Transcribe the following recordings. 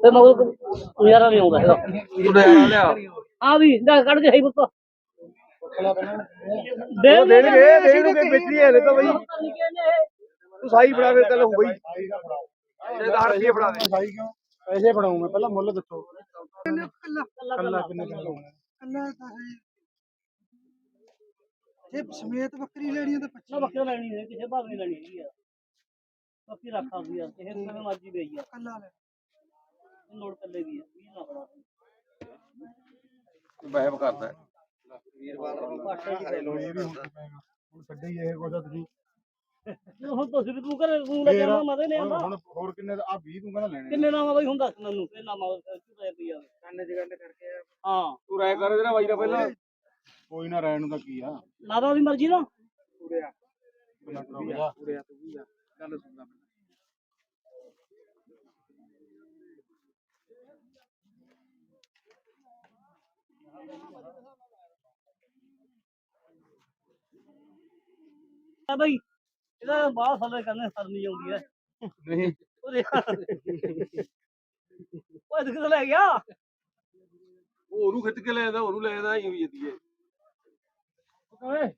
ਤੇ ਮਗਰ ਨਜ਼ਾਰਾ ਨਹੀਂ ਆਉਂਦਾ ਹੈਗਾ। ਡਿਆਰਾ ਲਿਆ। ਆ ਵੀ ਜਾ ਕੱਢ ਕੇ ਹੈ ਪੁੱਤ। ਦੇ ਦੇਣਗੇ ਦੇਣਗੇ ਵਿਚਰੀ ਹੈ ਤਾਂ ਬਈ। ਤੂੰ ਸਾਈ ਫੜਾ ਦੇ ਚੱਲ ਹੋ ਬਈ ਤੇ 10 ਰੁਪਏ ਫੜਾ ਦੇ। ਸਾਈ ਕਿਉਂ ਪੈਸੇ ਫੜਾਉਂ ਮੈਂ ਪਹਿਲਾਂ ਮੁੱਲ ਦੱਸੋ। ਕੱਲਾ ਕੱਲਾ ਕਿੰਨੇ ਦਾ ਲਾਉਣਾ ਕੱਲਾ ਤਾਂ ਹੈ। ਜੇ ਸਮੇਤ ਬੱਕਰੀ ਲੈਣੀ ਆ ਤਾਂ ਨਾ 25 ਬੱਕਰੀ ਲੈਣੀ ਹੈ ਕਿਸੇ ਭਾਵੇਂ ਲੈਣੀ ਹੈਗੀ ਬੱਕਰੀ ਰੱਖਾ ਵੀ ਆ ਕਿਸੇ ਨੂੰ ਕਿਵੇਂ ਮਰਜ਼ੀ ਗਈ ਆ ਕੱਲਾ ਲੈ ਇਹ ਨੋਟ ਕੱਲੇ ਦੀ ਆ ਵੀ ਨਾ ਫੜਾ। ਬਹਿਬ ਕਰਦਾ ਹੈ। ਪਾਟੇ ਦੀ ਗੱਲ ਇਹ ਵੀ ਹੁਣ ਛੱਡੇ ਹੀ ਇਹ ਕੋਦਾ ਤੁਸੀਂ। ਹੁਣ ਤੁਸੀਂ ਵੀ ਤੂੰ ਘਰੇ ਤੂੰ ਲੈ ਜਾਣਾ ਮਦੇ ਨੇ ਹੁਣ ਆਂਦਾ ਹੁਣ ਹੋਰ ਕਿੰਨੇ ਆ 20 ਤੂੰ ਕਹਿੰਦਾ ਲੈਣੇ ਕਿੰਨੇ ਨਾਮ ਬਈ ਹੁਣ ਦੱਸ ਮੈਨੂੰ ਇਹ ਨਾਮ ਕਿੰਨੇ ਰੁਪਈਆ। ਕੰਨ ਚ ਗੱਲ ਕਰਕੇ ਹਾਂ। ਤੂੰ ਰਾਇ ਕਰ ਇਹਦੇ ਨਾਲ ਬਾਈ ਦਾ ਪਹਿਲਾਂ। ਕੋਈ ਨਾ ਰਹਿਣ ਨੂੰ ਤਾਂ ਕੀ ਆ। ਲਾਦਾ ਦੀ ਮਰਜ਼ੀ ਨਾ ਤੂੰ ਵੀ ਗੱਲ ਸੁਣਦਾ ਮੈਂ। ਆ ਬਈ ਇਹਦਾ ਬਾਹਰ ਥੱਲੇ ਕਰਨੇ ਸਰਨੀ ਆਉਂਦੀ ਹੈ ਨਹੀਂ। ਉਹਦੇ ਉਹ ਕਿੱਥੇ ਲੈ ਗਿਆ? ਉਹ ਉਹਨੂੰ ਖਿੱਚ ਕੇ ਲੈ ਜਾਂਦਾ ਉਹਨੂੰ ਲੈ ਜਾਂਦਾ ਹੀ ਹੋਈ ਜਾਂਦੀ ਹੈ ਓਏ ਇਹਦਾ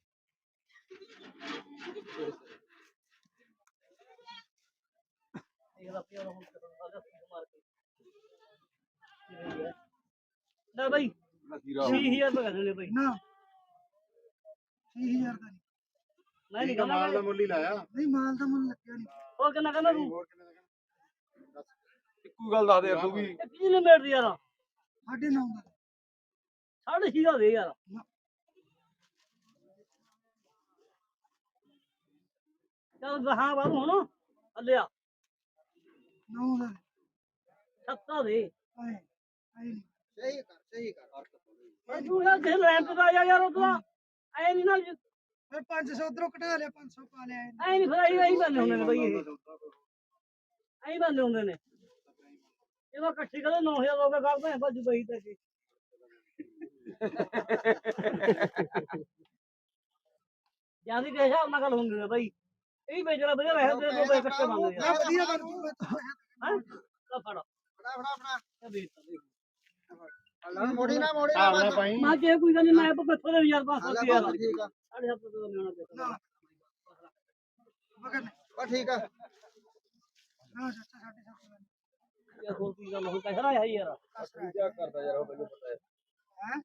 ਪਿਆਰ ਹੁਣ ਸਾਡਾ ਮਾਰ ਕੇ ਲੈ ਬਈ ਨਸੀਰਾ 6000 ਰੁਪਏ ਕਹਿੰਦੇ ਨੇ ਬਈ। ਨਾ। 3000 ਦਾ ਨਹੀਂ। ਮੈਂ ਨਹੀਂ ਠੀਕ ਆ, ਮਾਲ ਦਾ ਕਹਿੰਦਾ ਮੁੱਲ ਹੀ ਲਾਇਆ। ਨਹੀਂ ਮਾਲ ਦਾ ਮੁੱਲ ਲੱਗਿਆ ਨਹੀਂ। ਹੋਰ ਕਿੰਨਾ ਕਹਿੰਦਾ ਤੂੰ? ਹੋਰ ਕਿੰਨੇ ਦਾ ਕਹਿੰਦਾ? ਇੱਕੋ ਗੱਲ ਦੱਸ ਦੇ ਯਾਰ ਤੂੰ ਵੀ। ਇਹ ਕਿਹਨੇ ਮੇੜ ਦੀ ਯਾਰ? ਸਾਢੇ ਨੌ ਦਾ। ਸਾਢੇ ਛੇ ਦਾ ਦੇ ਯਾਰ। ਚੱਲ ਗਾਹਾਂ ਬਾਹਰ ਹੁਣ ਹੱਲਿਆ ਨੌ ਸੱਤਾ ਦੇ। ਆਏ ਆਏ ਨਹੀਂ ਸਹੀ ਕਰ ਸਹੀ ਕਰ। ਪਰ ਤੂੰ ਯਾਰ ਕਿਸੇ ਲੈਣ ਤੇ ਤਾਂ ਆ ਜਾ ਯਾਰ ਉਹ ਐ ਨਹੀਂ ਨਾ ਫਿਰ 500 ਉਧਰੋਂ ਘਟਾ ਲਿਆ 500 ਪਾ ਲਿਆ ਇਹਨੇ। ਐ ਨਹੀਂ ਫਿਰ ਐਂ ਐਂ ਬੰਦੇ ਹੁੰਦੇ ਨੇ ਬਈ ਇਹ। ਐਂ ਬੰਦੇ ਹੁੰਦੇ ਨੇ। ਇਹਦਾ ਇਕੱਠੀ ਕਦੇ 9000 ਲੋਕ ਕਰਦੇ ਆ ਭੱਜ ਬਈ ਤੇ ਕੀ। ਜਾਂਦੀ ਕੇ ਹਿਸਾਬ ਨਾਲ ਗੱਲ ਹੁੰਦੀ ਹੈ ਬਈ। ਇਹ ਵੇਚਣਾ ਵਧੀਆ ਰਹਿ ਤੇ ਦੋ ਇਕੱਠੇ ਨਾ ਬੰਦੇ ਆ। ਵਧੀਆ ਬਣ ਜੂਗਾ ਹਾਂ? ਤਾਂ ਫੜ। ਫੜਾ ਫੜਾ ਫੜਾ। ਇਹ ਵੇਚ ਤਾ ਦੇਖ। ਮੋੜੀ ਨਾ ਮੋੜੀ ਪਾਈ ਮੈਂ ਜੇ ਕੋਈ ਗੱਲ ਨੀ, ਮੈਂ ਆਪਾਂ ਕਿੱਥੋਂ ਦੇ ਯਾਰ 500 ਰੁਪਏ ਯਾਰ ਠੀਕ ਆ। ਸਾਢੇ ਸੱਤ ਸੌ ਦਾ ਲੈਣਾ ਪਿਆ ਮਗਰ ਬਾ ਠੀਕ ਆ। ਨਾ ਚਾਚਾ ਸਾਡੇ ਸਾਹਮਣੇ ਇਹ ਹੋਰ ਕੀ ਗੱਲ ਹੋ ਕਹਿ ਰਿਹਾ ਯਾਰ ਕੀ ਕਰਦਾ ਯਾਰ ਉਹ ਮੈਨੂੰ ਪਤਾ ਹੈ। ਹੈ?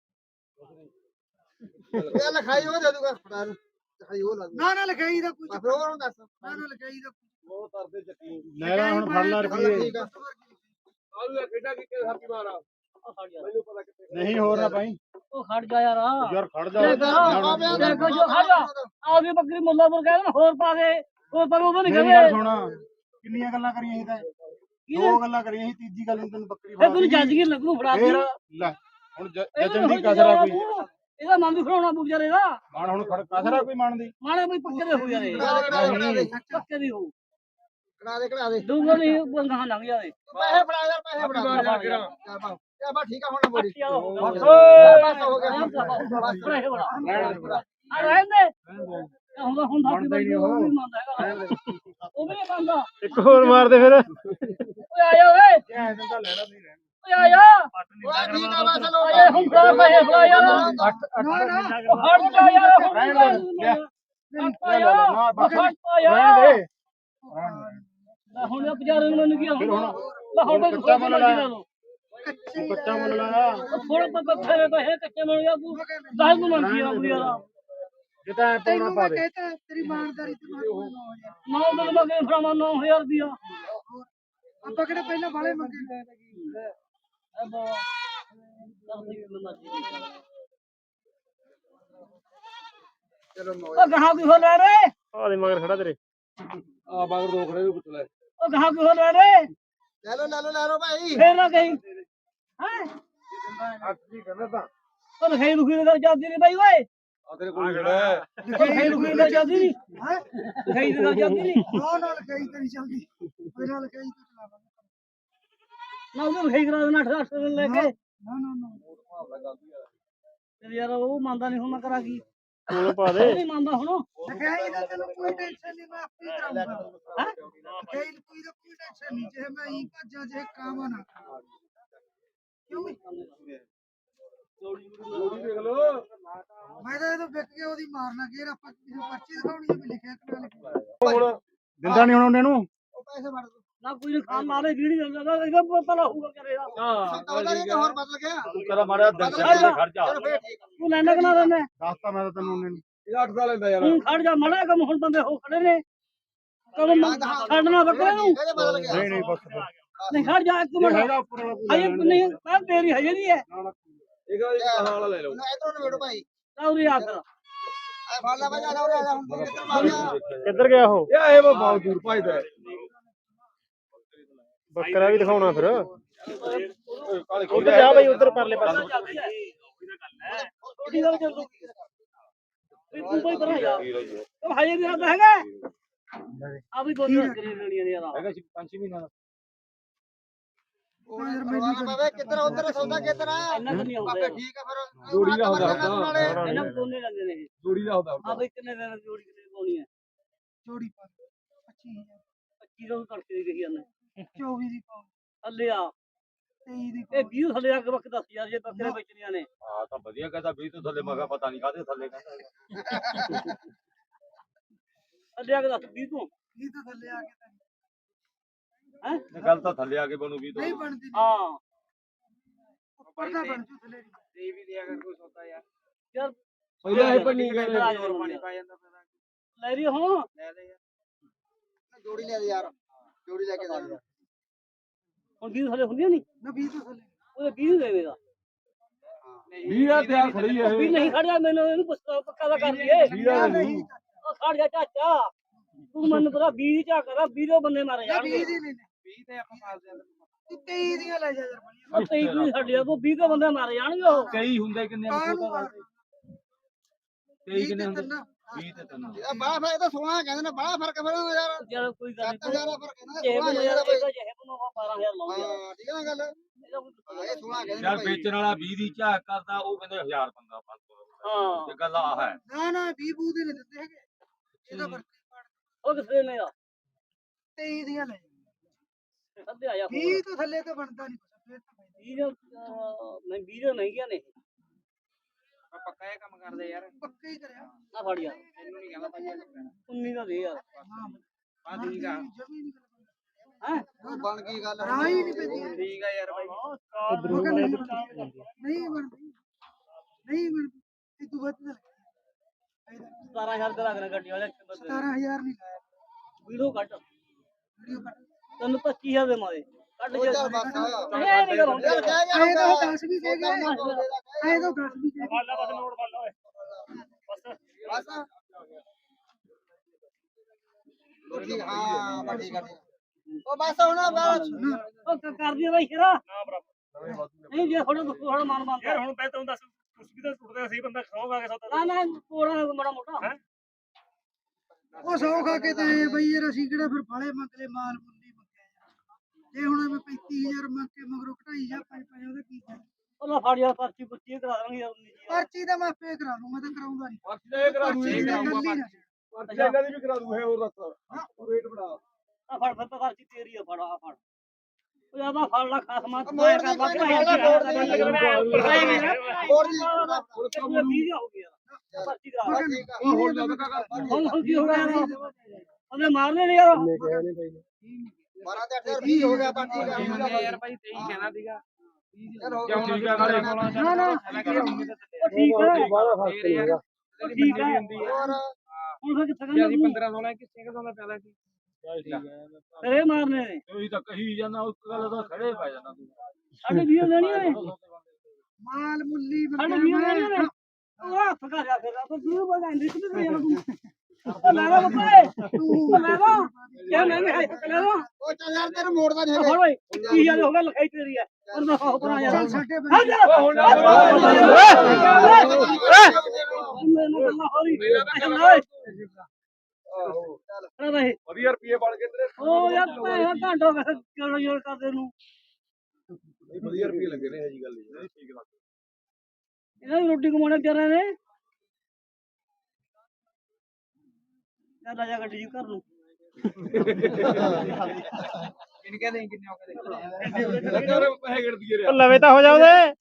ਇਹ ਲਿਖਾਈ ਉਹ ਦੇ ਦੂਗਾ। ਖੁਦਾ ਨੂੰ ਲਿਖਾਈ ਉਹ ਨਾ ਨਾ ਲਗਾਈ ਦਾ ਕੋਈ ਬਸ ਫਿਰ ਉਹ ਨੂੰ ਦੱਸ। ਨਾ ਨਾ ਲਗਾਈ ਦਾ ਉਹ ਕਰਦੇ ਚੱਕੀ ਲੈ ਲੈ ਹੁਣ ਫੜ ਲੈ ਰੁਪਏ ਠੀਕ ਆ ਆਲੂ ਖੇਡਾ ਕੀ ਕੇ ਹਾਪੀ ਮਾਰਾ ਮੈਨੂੰ ਪਤਾ ਕਿੱਥੇ ਨਹੀਂ ਹੋਰ ਨਾ ਪਾਈ ਉਹ ਖੜ ਜਾ ਯਾਰ ਯਾਰ ਖੜ ਜਾ। ਦੇਖ ਨਾ, ਦੇਖੋ ਜੋ ਖੜ ਜਾ। ਆ ਵੀ ਬੱਕਰੀ ਮੁੱਲਾਪੁਰ ਕਹਿੰਦੇ ਨਾ ਹੋਰ ਪਾ ਦੇ ਹੋਰ ਪਰ ਉਹ ਨਹੀਂ ਗੱਲ ਕਹਿੰਦੇ ਸੁਣਾ। ਕਿੰਨੀਆਂ ਗੱਲਾਂ ਕਰੀਆਂ ਸੀ ਤਾਂ? ਦੋ ਗੱਲਾਂ ਕਰੀਆਂ ਸੀ ਤੀਜੀ ਗੱਲ ਨੂੰ ਤੈਨੂੰ ਬੱਕਰੀ ਇਹ ਤੈਨੂੰ ਜੱਜ ਕੀ ਲੱਗੂ ਫੜਾ ਦੀ ਫੇਰ ਲੈ ਹੁਣ ਜ- ਜੱਜਣ ਦੀ ਕਸਰ ਆ ਕੋਈ। ਇਹਦਾ ਨਾਮ ਵੀ ਫੜਾਉਣਾ ਪਊ ਵਿਚਾਰੇ ਦਾ। ਮਾਣ ਹੁਣ ਖੜ ਕਸਰ ਕੋਈ ਮੰਨਦੀ ਮਾਣੇ ਬਈ ਪੱਕੇ ਦੇ ਹੋ ਦੇ ਕਢਾ ਦੇ ਪੱਕੇ ਦੀ ਹੋ। ਕਢਾ ਦੇ ਕਢਾ ਦੇ। ਦੂੰਗਾ ਨਹੀਂ ਬੰਗਾ ਲੰਘ ਜਾਵੇ। ਪੈਸੇ ਫੜਾ ਯਾਰ ਪੈਸੇ ਫੜਾ ਮਾਰ ਜਾ ਕੇ ਚੱਲ ਬਾ ਇਹ ਬਾ ਠੀਕ ਆ ਹੁਣ ਮੋੜੀ ਪੱਕਿਆ ਹੋ ਗਿਆ। ਬਸ ਹੋ ਗਿਆ ਪੈਸੇ ਬੜਾ ਆ ਰਹਿੰਦੇ ਹੁੰਦਾ ਹੁੰਦਾ ਕਿ ਬਈ ਉਹ ਨਹੀਂ ਮੰਨਦਾ ਹੈਗਾ। ਉਹ ਵੀ ਨਹੀਂ ਮੰਨਦਾ ਇੱਕ ਹੋਰ ਮਾਰ ਦੇ ਫਿਰ। ਓਏ ਆ ਜਾ ਓਏ। ਰਹਿਣਾ ਓਏ ਆ ਜਾ ਓਏ ਠੀਕ ਆ ਬਸ ਲੋ ਆ ਜਾ ਹੁਣ ਫੜਾ ਪੈਸੇ ਫੜਾ ਯਾਰ। ਨਾ ਨਾ। ਉਹ ਹਟ ਜਾ ਯਾਰ ਹੁਣ। ਰਹਿਣ ਦੇ, ਲਿਆ। ਹਟ ਜਾ ਯਾਰ। ਨਾ, ਬਸ। ਹਟ ਜਾ ਰਹਿਣ ਯਾਰ। ਦੇ। ਲੈ ਹੁਣ ਇਹ ਵਿਚਾਰੇ ਨੂੰ ਮੈਨੂੰ ਕੀ ਫਿਰ ਹੁਣ ਹੁਣ ਲੈ ਹੁਣ ਮੈਂ ਕੱਚਾ ਮੁੱਲ ਲਾਇਆ। ਲਓ। ਕੱਚੇ ਤੂੰ ਕੱਚਾ ਮੁੱਲ ਲਾਇਆ ਥੋੜਾ ਪੱਕਾ ਫੇਰੇ ਪੈਸੇ ਕੱਚੇ ਮਿਲ ਗਿਆ ਤੂੰ ਦਸ ਨੂੰ ਮੰਗੀ ਆ ਬੁੜੀ ਯਾਰ ਜੇ ਤਾਂ ਐ ਪਾਉਣਾ ਤੈਨੂੰ ਪਾ ਮੈਂ ਦੇ ਕਹਿਤਾ ਤੇਰੀ ਇਮਾਨਦਾਰੀ ਤੇ ਮੈਂ ਨਾ ਹੋ ਯਾਰ ਨੌ ਦਿਨ ਮੰਗੇ ਫਰਾਵਾ 9000 ਦੀ ਆ ਆਪਾਂ ਕਿਹੜੇ ਪਹਿਲਾਂ ਵਾਲੇ ਮੰਗੇ। ਉਹ ਗਾਹਾਂ ਕੀ ਹੋ ਲੈ ਰੇ ਆ ਦੇ ਮਗਰ ਖੜਾ ਤੇਰੇ ਆ ਬਾਗਰ ਦੋ ਖੜੇ ਨੂੰ ਪੁੱਛ ਲੈ ਉਹ ਗਾਹਾਂ ਕੀ ਹੋ ਲੈ ਰੇ ਲੈ ਲੋ ਲੈ ਲੋ ਲੈ ਲੋ ਭਾਈ ਫੇਰ ਨਾ ਕਹੀਂ ਹੈ ਅੱਛੀ ਕਹਿੰਦਾ ਤਾਂ ਉਹ ਲਿਖਾਈ ਲੁਖੀ ਦਾ ਜਾਂਦੀ ਨਹੀਂ ਬਾਈ ਓਏ ਆ ਤੇਰੇ ਕੋਲ ਖੜਾ ਹੈ ਲਿਖਾਈ ਲੁਖੀ ਦਾ ਜਾਂਦੀ ਨਹੀਂ ਹੈ ਲਿਖਾਈ ਦਾ ਜਾਂਦੀ ਨਹੀਂ ਨਾ ਨਾ ਲਗਾਈ ਤੇਰੀ ਚਲਦੀ ਪਹਿਲਾਂ ਲਗਾਈ ਤੇ ਚਲਾਵਾਂਗੇ ਨਾ ਉਹਨੂੰ ਲਿਖਾਈ ਕਰਾ ਦੇਣਾ 8 ਦਿਨ ਲੈ ਕੇ ਨਾ ਨਾ ਨਾ ਤੇ ਯਾਰ ਉਹ ਮੰਨਦਾ ਨਹੀਂ ਹੁਣ ਮੈਂ ਕਰਾਂ ਕੀ ਕੋਲੋਂ ਪਾ ਦੇ ਨਹੀਂ ਮੰਨਦਾ ਹੁਣ ਲਖਾਈ ਦਾ ਤੈਨੂੰ ਕੋਈ ਟੈਨਸ਼ਨ ਨਹੀਂ ਮੈਂ ਆਪੇ ਹੀ ਕਰਾਂਗਾ ਹੈ ਲਖਾਈ ਦੀ ਕੋਈ ਦਾ ਕੋਈ ਟੈਨਸ਼ਨ ਨਹੀਂ ਜੇ ਮੈਂ ਹੀ ਭੱਜਾਂ ਜੇ ਕਾਮਾ ਨਾ ਕਰਾਂ। ਕਿਉਂ ਵੀ? ਦੇਖ ਲੋ ਮੈਂ ਤਾਂ ਇਹਦੋਂ ਵਿਕ ਕੇ ਉਹਦੀ ਮਾਰਨਾ ਗੇਰ ਆਪਾਂ ਕਿਸੇ ਪਰਚੀ ਦਿਖਾਉਣੀ ਹੈ ਵੀ ਲਿਖਿਆ ਕਿਹੜਾ ਲਿਖਿਆ ਹੁਣ ਦਿੰਦਾ ਨਹੀਂ ਹੁਣ ਉਹਨੇ ਨੂੰ ਉਹ ਪੈਸੇ ਵੜ ਨਾ ਕੋਈ ਨੀ ਖਾਣ ਮਾਰੇ। ਗੀੜੀ ਜਾਂਦਾ ਇਹਦਾ ਪਤਾ ਲਾਹੂਗਾ ਕਰੇਗਾ ਸੱਤਾ ਉਹਦਾ ਇਹ ਹੋਰ ਬਦਲ ਗਿਆ ਤੂੰ ਕਰਾ ਮਾਰਿਆ ਦਿਲ ਖੜ ਜਾ। ਖੜ ਜਾ। ਤੂੰ ਲੈਣਾ ਕਿ ਨਾ ਲੈਣਾ ਦੱਸਤਾ ਮੈਂ ਤਾਂ ਤੈਨੂੰ ਉਹਨੇ ਨੂੰ ਇਹ 8 ਦਾ ਲੈਂਦਾ ਯਾਰ। ਤੂੰ ਖੜ ਜਾ ਮੜਾ ਕੰਮ ਹੁਣ ਬੰਦੇ ਹੋ ਖੜੇ ਨੇ। ਕਦੋਂ ਛੱਡਣਾ ਬੱਕਰੇ ਨੂੰ। ਨਹੀਂ ਨਹੀਂ ਬਸ ਨਹੀਂ ਖੜ ਜਾ ਇੱਕ ਮਿੰਟ। ਹਜੇ ਨਹੀਂ ਮੈਂ ਤੇਰੀ ਹਜੇ ਨਹੀਂ ਹੈ। ਇਹ ਵਾਲਾ ਲੈ ਲਓ। ਨਾ ਇਧਰੋਂ ਨਵੇੜੋ ਭਾਈ। ਚੌਰੀ ਆ ਕਰ ਆ ਫੜ ਲੈ ਭਾਈ ਆ ਜਾ ਉਰੇ ਆ ਜਾ। ਹੁਣ ਤੂੰ ਕਿੱਧਰ ਗਿਆ? ਉਹ? ਇਹ ਇਹ ਬਹੁਤ ਦੂਰ ਭਜਦਾ ਹੈ। ਬੱਕਰਾ ਵੀ ਦਿਖਾਉਣਾ ਫਿਰ। ਉਧਰ ਜਾ ਬਈ ਉਧਰ ਪਰਲੇ ਪਾਸੇ। ਛੋਟੀ ਗੱਲ ਚੱਲ ਤੂੰ। ਤੂੰ ਕੋਈ ਬਣਾ ਯਾਰ ਤੂੰ ਹਜੇ ਵੀ ਰੱਬ ਹੈਗਾ। ਆ ਵੀ ਦੋ ਤਿੰਨ ਕਰੀ ਲੈਣੀਆਂ ਨੇ ਯਾਰ ਹੈਗਾ 5 ਮਹੀਨਾ ਦਾ। ਉਹ ਯਾਰ ਮੈਨੂੰ ਪਵੇ ਕਿੱਧਰ ਉਧਰ ਸੌਦਾ ਕਿੱਧਰ ਆ? ਇੰਨਾ ਕੁ ਨਹੀਂ ਬਾਬੇ ਆਉਂਦਾ ਠੀਕ ਆ ਫਿਰ। ਜੋੜੀ ਦਾ ਹੁੰਦਾ ਇਹਨਾਂ ਨੂੰ ਦੋਨੇ ਲੈਂਦੇ ਨੇ ਜੋੜੀ ਦਾ ਹੁੰਦਾ ਆ ਬਈ ਕਿੰਨੇ ਦਿਨ ਦੀ ਜੋੜੀ ਕਿਤੇ ਪਾਉਣੀ ਹੈ? ਜੋੜੀ ਪਾ 25000 25 ਦਾ ਤੜਕੇ ਦੀ ਕਹੀ ਜਾਂਦੇ? 24 ਦੀ ਪਾਉ ਥੱਲੇ ਆ। 23 ਦੀ ਇਹ 20 ਥੱਲੇ ਆ ਕੇ ਵਕਤ 10000 ਜੇ ਬੱਕਰੇ ਵੇਚਣੀਆਂ ਨੇ। ਹਾਂ ਤਾਂ ਵਧੀਆ ਕਹਿੰਦਾ ਵੀ ਤੂੰ ਥੱਲੇ ਮਗਾ ਪਤਾ ਨਹੀਂ ਕਾਦੇ ਥੱਲੇ ਕਹਿੰਦਾ ਥੱਲੇ ਆ ਕੇ ਦੱਸ 20 ਤੋਂ। ਇਹ ਤਾਂ ਥੱਲੇ ਆ ਕੇ ਤਾਂ ਹੈ? ਗੱਲ ਤਾਂ ਥੱਲੇ ਆ ਕੇ ਬਣੂ ਵੀ ਨਹੀਂ ਬਣਦੀ ਹਾਂ। ਉੱਪਰ ਦਾ ਬਣ ਜੂ ਥੱਲੇ ਦੀ। ਦੇ ਵੀ ਦਿਆ ਕਰ ਕੋਈ ਸੌਦਾ ਯਾਰ। ਯਾਰ ਪਹਿਲਾਂ ਇਹ ਪੰਨੀ ਗਏ ਪਾਣੀ ਪਾ ਜਾਂਦਾ ਫਿਰ ਲੈ ਰਹੀ ਲੈ ਲੈ ਯਾਰ। ਜੋੜੀ ਲੈ ਦੇ ਯਾਰ। ਜੋੜੀ ਲੈ ਕੇ ਦੇ। ਹੁਣ 20 ਥੱਲੇ ਹੁੰਦੀਆਂ ਨਹੀਂ? ਨਾ 20 ਤੋਂ ਥੱਲੇ ਉਹਦੇ 20 ਦੇਵੇਗਾ ਵੀਰਾ ਤਿਆਰ ਖੜੀ ਹੈ ਵੀ ਨਹੀਂ ਖੜਿਆ ਮੈਨੂੰ ਇਹਨੂੰ ਪੁੱਛ- ਪੱਕਾ ਦਾ ਕਰ ਲਈਏ। ਵੀਰਾ ਨਹੀਂ। ਉਹ ਖੜ ਜਾ ਚਾਚਾ। ਤੂੰ ਮੈਨੂੰ ਪਤਾ 20 ਦੀ ਝਾਕ ਕਰਾ 20 ਦੇ ਬੰਦੇ ਮਾਰੇ ਨਾ 20 ਜਾਣਗੇ। ਦੀ ਨਹੀਂ। 20 ਤੇ ਆਪਾਂ ਮਾਰ ਦਿੰਦੇ ਤੂੰ 23 ਦੀਆਂ ਲੈ ਜਾ ਯਾਰ ਉਹ 23 ਦੀ ਜਾ ਤੂੰ 20 ਦੇ ਬੰਦੇ ਮਾਰੇ ਜਾਣਗੇ ਉਹ। ਕਈ ਹੁੰਦੇ ਕਿੰਨੇ? ਕਈ ਕਿੰਨੇ ਹੁੰਦੇ। 20 ਤੇ ਫ਼ਰਕ ਤਾਂ 16 ਕਹਿੰਦੇ ਨੇ ਬੜਾ ਫ਼ਰਕ ਫਿਰ ਯਾਰ? ਚੱਲ ਕੋਈ ਗੱਲ ਨਹੀਂ 7000 ਦਾ ਫ਼ਰਕ ਹੈ ਨਾ ਜੇ 16 ਬनो ਯਾਰ ਯਾਰ ਇਹਦਾ ਜਿਹੇ ਬनो 12000 ਲਾਉਂਦੇ ਆ। ਹਾਂ ਠੀਕ ਹੈ ਨਾ ਗੱਲ। ਇਹਦਾ ਕੋਈ ਹਾਂ, ਇਹ 16 ਕਹਿੰਦੇ ਯਾਰ ਨੇ ਭਾਈ। ਵੇਚਣ ਵਾਲਾ 20 ਦੀ ਝਾਕ ਕਰਦਾ ਉਹ ਕਹਿੰਦੇ 1000 ਬੰਦਾ 500 ਹਾਂ। ਇਹ ਗੱਲ ਆ ਹੈ। ਨਾ ਨਾ 20 ਬੂ ਦੇ ਨਹੀਂ ਦਿੰਦੇ ਹੈਗੇ। ਇਹਦਾ ਫ਼ਰਕ ਹੀ। ਪੜ ਉਹ ਕਿਸੇ ਨੇ ਦਾ 23 ਦੀਆਂ ਲੈ ਜਾ ਸੱਦੇ ਆਇਆ 20 ਤੋਂ ਥੱਲੇ ਤਾਂ ਬਣਦਾ ਨਹੀਂ ਫਿਰ ਤਾਂ 20 ਨਹੀਂ 20 ਦੇ ਮਹਿੰਗੀਆਂ ਨੇ ਪੱਕਾ ਇਹ ਕੰਮ ਕਰਦੇ ਯਾਰ। ਪੱਕਾ ਹੀ ਕਰਿਆ। ਨਾ ਫੜ ਯਾਰ। ਇਹਨੂੰ ਨਹੀਂ ਕਹਿੰਦਾ ਭਾਈ 19 ਦਾ ਦੇ ਯਾਰ। ਹਾਂ। ਆ ਠੀਕ ਆ। ਜਮੀ ਨਹੀਂ ਹੈ? ਉਹ ਬਣ ਗਈ ਗੱਲ। ਰਾਹ ਹੀ ਨਹੀਂ ਪੈਂਦੀ। ਠੀਕ ਆ ਯਾਰ ਭਾਈ ਉਹ ਕਹਿੰਦਾ ਨਹੀਂ ਬਣਦੀ ਨਹੀਂ ਬਣਦੀ ਤੇ ਤੂੰ ਵੱਧ ਨਾ। ਫਾਇਦਾ 17000 ਦਾ ਲੱਗਣਾ ਗੱਡੀ ਵਾਲੇ 17000 ਨਹੀਂ ਲਾਇਆ। ਵੀਡੀਓ ਕੱਟ। ਵੀਡੀਓ ਕੱਟ। ਤੈਨੂੰ 25000 ਦੇ ਮਾਰੇ। ਕੱਢ ਉਹ ਬਸ। ਇਹ ਨਹੀਂ ਕਰੋ ਯਾਰ ਕਹਿ ਗਿਆ ਐ ਤਾਂ 10 ਵੀ ਕਹਿ ਗਏ। ਐ ਤਾਂ 10 ਵੀ ਕਹਿ ਗਏ। ਬਸ। ਉਹ ਬਸ। ਠੀਕ। ਉਹ ਹੁਣ ਉਹ ਕ- ਕਰ ਦਿਓ ਬਾਈ ਸ਼ੇਰਾ। ਨਹੀਂ ਜੇ ਥੋੜਾ ਥੋੜਾ ਮਨ ਮੰਨਦਾ ਹੁਣ ਮੈਂ ਤੈਨੂੰ ਦੱਸ ਕੁਛ ਵੀ ਤਾਂ ਟੁੱਟਦਾ ਸੀ ਬੰਦਾ ਖਾਓਗਾ ਕਿ ਸੌਦਾ ਨਾ ਨਾ ਕੋੜਾ ਬੜਾ ਮੋਟਾ। ਉਹ ਸੌ ਖਾ ਕੇ ਤਾਂ ਬਈ ਯਾਰ ਅਸੀਂ ਕਿਹੜਾ ਫਿਰ ਫਾਲੇ ਮੰਗ ਲਏ ਮਾਲ? ਯਾਰ ਜੇ ਹੁਣ ਮੈਂ 35000 ਮੰਗ ਕੇ ਮਗਰੋਂ ਘਟਾਈ ਜਾ ਪੰਜ ਪੰਜ ਉਹਦਾ ਕੀ ਕਰਾਂ? ਉਹਦਾ ਫੜ ਯਾਰ ਪਰਚੀ ਪੁੱਛੀ ਕਰਾ ਦਾਂਗੇ ਯਾਰ ਉਨੀ ਜੀ ਪਰਚੀ ਤਾਂ ਮੈਂ ਪੇ ਕਰਾ ਦੂੰ ਮੈਂ ਤਾਂ ਕਰਾਉਂਦਾ ਨਹੀਂ। ਪਰਚੀ ਦਾ ਇਹ ਕਰਾ ਦੂ ਪਰਚੀ ਦਾ ਗੱਲ ਹੀ ਨਾ ਛੱਡ। ਪਰਚੀ ਇਹਨਾਂ ਦੀ ਵੀ ਕਰਾ ਦੂ ਹੈ ਹੋਰ ਦੱਸ। ਉਹ ਰੇਟ ਬਣਾ। ਆ ਫੜ ਫਿਰ ਤਾਂ ਪਰਚੀ ਤੇਰੀ ਆ ਫੜ ਆ ਫੜ। ਉਹ ਜ਼ਿਆਦਾ ਫੜ ਲਾ ਖਾਸਮਾ ਤੂੰ ਮੋੜ ਐਂ ਦੀ ਕਰ ਕੋਈ ਬੱਕਰਾ ਨਹੀਂ ਯਾਰ ਮੋੜ ਦੀ ਮੋੜ ਦੀ ਇਹ ਵੀਹ ਹੋ ਗਿਆ। ਪਰਚੀ ਦਾ ਬਸ ਠੀਕ ਆ ਉਹ ਹੋਰ ਜ਼ਿਆਦਾ ਕਰ। ਹੁਣ ਹੁਣ ਕੀ ਹੋ ਗਿਆ ਯਾਰ ਉਹਨੇ ਮਾਰਨੇ ਨੇ ਯਾਰ 12 ਤੇ 8 20 ਹੋ ਗਿਆ ਬਾਕੀ ਯਾਰ ਭਾਈ 23 ਕਹਿਣਾ ਸੀਗਾ। ਕਿਉਂ ਠੀਕ ਆ ਨਾਲੇ ਨਾ ਨਾ ਉਹ ਠੀਕ ਹੈ ਉਹ ਠੀਕ ਹੈ ਹੋਰ? ਹੁਣ ਕਿੱਥੇ ਕਹਿੰਦਾ ਤੂੰ 15 16 ਕਿਸੇ ਕਿਦੋਂ ਦਾ ਪੈਦਾ ਸੀ ਤੇਰੇ ਮਾਰਨੇ ਨੇ। ਉਹੀ ਤਾਂ ਕਹੀ ਜਾਂਦਾ ਉਸ ਗੱਲ ਦਾ ਖੜੇ ਪੈ ਜਾਂਦਾ ਤੂੰ। ਸਾਡੇ ਵੀਹ ਲੈਣੀ ਓਏ ਮਾਲ ਮੁੱਲੀ ਸਾਡੇ ਵੀਹ ਲੈਣੀ ਨੇ ਉਹ ਹੱਥ ਕਰ ਜਾ ਫਿਰ ਆਪਾਂ ਵੀਹ ਬਗਾ ਇੰਦੀ ਕਿੱਥੇ ਤੇ ਜਾਣਾ ਤੂੰ? ਲੈ ਲਾ ਬੱਪੇ ਉਹ ਲੈ ਲਾ ਕਿਆ ਮੈਂ ਵੀ ਹੱਥ ਲੈ ਲਾ ਉਹ ਚੱਲ ਯਾਰ ਤੈਨੂੰ ਮੋੜਦਾ ਨਹੀਂ ਆ ਹੈਗਾ ਫੜ ਓਏ ਕੀ ਯਾਰ ਹੋ ਗਿਆ ਲਿਖਾਈ ਤੇਰੀ ਹੈ ਪਰ ਨਾ ਹੋ ਪਰਾਂ ਯਾਰ। ਚੱਲ ਸਾਡੇ ਹਾਂ ਬੰਦੇ। ਜਾ। ਹੁਣ ਮੈਨੂੰ ਗੱਲਾਂ ਹੋ ਰਹੀ। ਚੱਲ। ਓਏ ਚੱਲ। ਭਾਈ। ਵਧੀਆ ਰੁਪਏ ਬਣ ਗਏ ਤੇਰੇ। ਉਹ ਯਾਰ ਪੈਸਾ ਘੰਟਾ ਹੋ ਗਿਆ ਕਿਉਂ ਜੋੜ ਕਰਦੇ ਨੂੰ। ਵਧੀਆ ਰੁਪਏ ਲੱਗੇ ਨੇ ਇਹ ਜੀ ਗੱਲ ਨਹੀਂ। ਠੀਕ ਲੱਗ ਇਹਨਾਂ ਦੀ ਰੋਟੀ ਕਮਾਉਣੇ ਵਿਚਾਰਿਆਂ ਨੇ। ਚੱਲ ਆ ਜਾ ਗੱਡੀ ਚ ਘਰ ਨੂੰ। ਕਿੰਨੇ ਦੇ ਕਿੰਨੇ ਔਕੇ ਪੈਸੇ ਗਿਣ ਦਈਏ ਉਹ ਲਵੇ ਤਾਂ ਹੋ ਜਾ ਉਹਦੇ।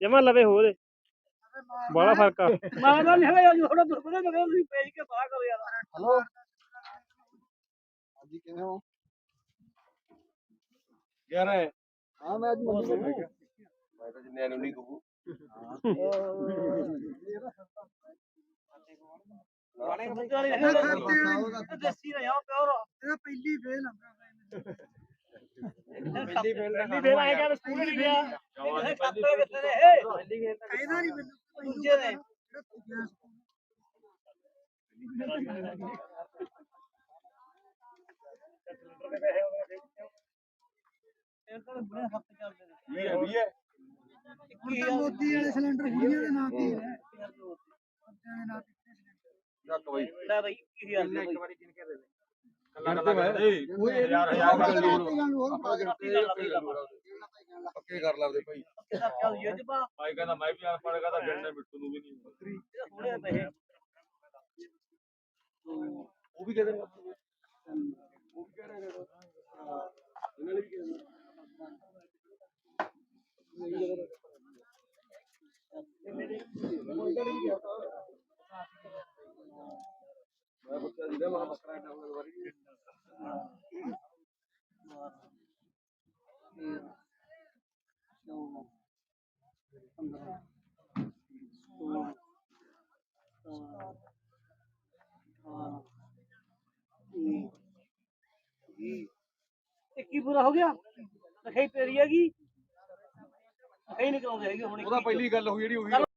ਜਮਾ ਲਵੇ ਹੋ ਉਹਦੇ। ਬੜਾ ਫ਼ਰਕ ਆ। ਮੈਂ ਤਾਂ ਨਹੀਂ ਹੈਗਾ ਯਾਰ ਥੋੜਾ ਦੁਰ ਪਤਾ ਲੱਗਿਆ ਤੁਸੀਂ ਪੇਜ ਕੇ ਬਾਹਰ ਕਰੋ ਯਾਰ। ਹਲੋ। ਹਾਂਜੀ ਕਿਵੇਂ ਹੋ? ਯਾਰ। ਹੈ ਹਾਂ ਮੈਂ ਅੱਜ ਮੰਡੀ ਮੈਂ ਤਾਂ ਜਿੰਨੇ ਨੂੰ ਨਹੀਂ ਕਹੂ। ਵਾਲੇ ਬੰਦੇ ਵਾਲੇ ਇਹ ਖਰਚੇ ਵਾਲੇ ਦੇਸੀ ਨਾ ਯਾਰ ਪਿਓਰ ਇਹਦਾ ਪਹਿਲੀ ਫੇਲ ਆ। ਭਰਾ ਪਹਿਲੀ ਫੇਲ ਪਹਿਲੀ ਫੇਰ ਆਏਗਾ ਤੇ ਸਕੂਲ ਨਹੀਂ ਗਿਆ। ਇਹ। ਇਹ ਕਹਿੰਦਾ ਨਹੀਂ ਮੈਨੂੰ ਦੂਜੇ ਨੇ। ਇਹ ਤਾਂ ਬੁਰੇ ਹੱਥ ਚੱਲਦੇ ਨੇ ਵੀ ਹੈ। ਵੀ ਹੈ ਮੋਦੀ ਵਾਲੇ ਸਿਲੰਡਰ ਕੁੜੀਆਂ ਦੇ ਨਾਂ ਤੇ ਹੀ। ਦੇ ਚੱਕ ਬਈ ਲੈ ਬਈ। 21000 ਦੇ ਬਈ ਕੱਲਾ ਕੱਲਾ ਕਰਦੇ। ਯਾਰ ਹਜ਼ਾਰ ਕਰ ਲੋੜ ਪੱਕੇ ਕਰ ਲਾਵੇ ਭਾਈ। ਕਿਹਦਾ ਭਾਈ ਕਹਿੰਦਾ ਮੈਂ ਵੀ ਅਨਪੜ੍ਹ ਕਹਿੰਦਾ ਗਿਣਨੇ ਮਿੱਟੂ ਨੂੰ ਵੀ ਨਹੀਂ ਥੋੜੇ ਪੈਸੇ। ਉਹ ਵੀ ਕਹਿੰਦੇ ਉਹ ਵੀ ਕਹਿ ਰਹੇ ਨੇ। ਹਾਂ। ਇਹਨਾਂ ਨੇ ਵੀ ਕਿਹਾ ਮੈਂ ਪੁੱਛਿਆ ਸੀ। ਮੈਂ ਬੱਕਰਾ ਡਾਊਨ ਵਾਰੀ ਇਹ ਕੀ ਬੁਰਾ ਹੋ ਗਿਆ ਲਿਖਾਈ ਤੇਰੀ ਹੈਗੀ ਲਿਖਾਈ ਨਹੀਂ ਕਰਾਉਂਦੇ ਹੈਗੇ ਹੁਣ ਉਹਦਾ ਪਹਿਲੀ ਗੱਲ ਹੋਈ ਜਿਹੜੀ ਉਹੀ